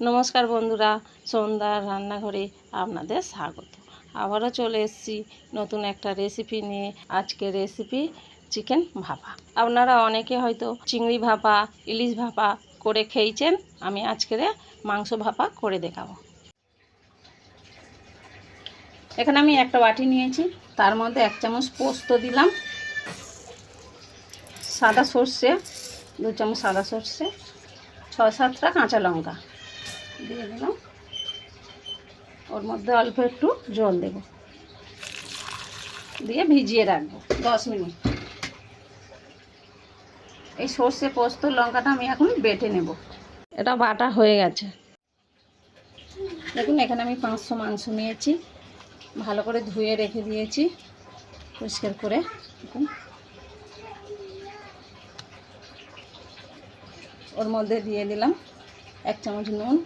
নমস্কার বন্ধুরা, সন্ধ্যার রান্নাঘরে আপনাদের স্বাগত। আবারও চলে এসেছি নতুন একটা রেসিপি নিয়ে। আজকে রেসিপি চিকেন ভাপা। আপনারা অনেকে হয়তো চিংড়ি ভাপা, ইলিশ ভাপা করে খেয়েছেন, আমি আজকের মাংস ভাপা করে দেখাবো। এখানে আমি একটা বাটি নিয়েছি, তার মধ্যে এক চামচ পোস্ত দিলাম, সাদা সর্ষে, দু চামচ সাদা সর্ষে ছ সাতটা কাঁচা লঙ্কা। দিয়ে দিলাম। ওর মধ্যে অল্প একটু জল দেব। দিয়ে ভিজিয়ে রাখব দশ মিনিট। এই সর্ষে পোস্ত, লঙ্কাটা আমি এখন বেটে নেব। এটা বাটা হয়ে গেছে। দেখুন, এখানে আমি পাঁচশো মাংস নিয়েছি। ভালো করে ধুয়ে রেখে দিয়েছি। পরিষ্কার করে দেখুন। ওর মধ্যে দিয়ে দিলাম এক চামচ নুন,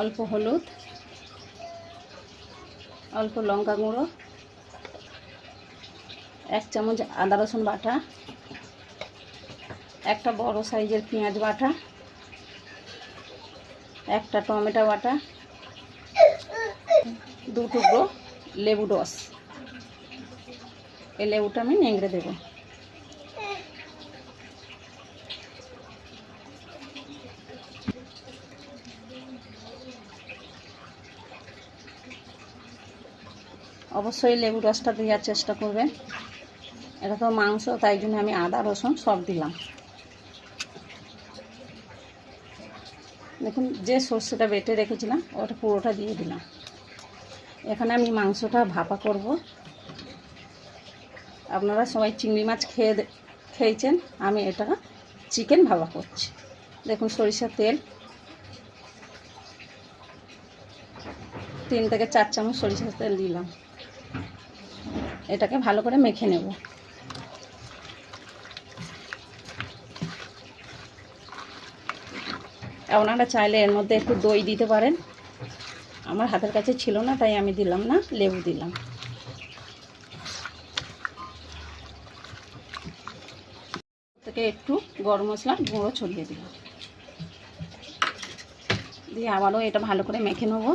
অল্প হলুদ, অল্প লঙ্কা গুঁড়ো, এক চামচ আদা রসুন বাটা, একটা বড় সাইজের পেঁয়াজ বাটা, একটা টমেটো বাটা, দু টুকরো লেবু রস। এই লেবুটা আমি নেংড়ে দেবো। অবশ্যই লেবু রসটা দেওয়ার চেষ্টা করবেন। এটা তো মাংস, তাই জন্য আমি আদা, রসুন সব দিলাম। দেখুন, যে সর্ষেটা বেটে রেখেছিলাম, ওটা পুরোটা দিয়ে দিলাম। এখানে আমি মাংসটা ভাপা করব। আপনারা সবাই চিংড়ি মাছ খেয়ে খেয়েছেন, আমি এটা চিকেন ভাপা করছি। দেখুন, সরিষার তেল। তিন থেকে চার চামচ সরিষার তেল দিলাম। এটাকে ভালো করে মেখে নেব। আপনারা চাইলে এর মধ্যে একটু দই দিতে পারেন। আমার হাতের কাছে ছিল না, তাই আমি দিলাম না, লেবু দিলাম। থেকে একটু গরম মশলার গুঁড়ো ছড়িয়ে দিলাম। দিয়ে আবারও এটা ভালো করে মেখে নেব।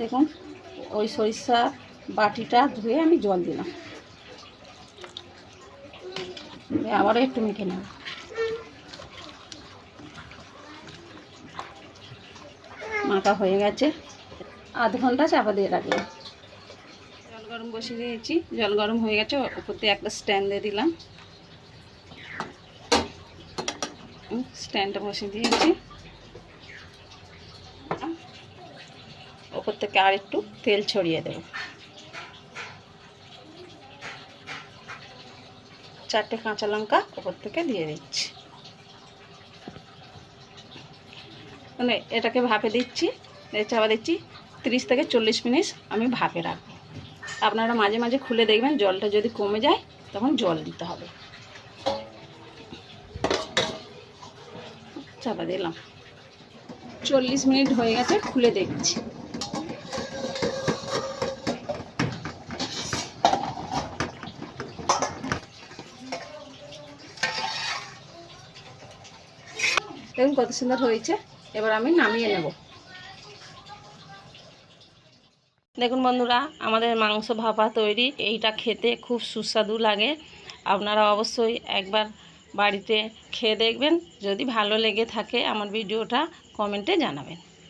দেখুন, ওই সরিষা বাটিটা ধুয়ে আমি জল দিলাম। আবারও একটু মেখে নেব। মাখা হয়ে গেছে। আধ ঘণ্টা চাপা দিয়ে রাখলাম। জল গরম বসিয়ে দিয়েছি। জল গরম হয়ে গেছে দিয়ে একটা স্ট্যান্ড দিয়ে দিলাম। স্ট্যান্ডটা বসিয়ে দিয়েছি। ওপর থেকে আর একটু তেল ছড়িয়ে দেব। চারটে কাঁচা লঙ্কা ওপর থেকে দিয়ে দিচ্ছি। মানে এটাকে ভাপে দিচ্ছি চাপা দিচ্ছি, তিরিশ থেকে চল্লিশ মিনিট আমি ভাপে রাখব। আপনারা মাঝে মাঝে খুলে দেখবেন, জলটা যদি কমে যায়, তখন জল দিতে হবে। চাপা দিলাম। চল্লিশ মিনিট হয়ে গেছে, খুলে দেখছি। দেখুন কত সুন্দর হয়েছে। এবার আমি নামিয়ে নেব। দেখুন বন্ধুরা, আমাদের মাংস ভাপা তৈরি। এইটা খেতে খুব সুস্বাদু লাগে। আপনারা অবশ্যই একবার বাড়িতে খেয়ে দেখবেন। যদি ভালো লেগে থাকে আমার ভিডিওটা, কমেন্টে জানাবেন।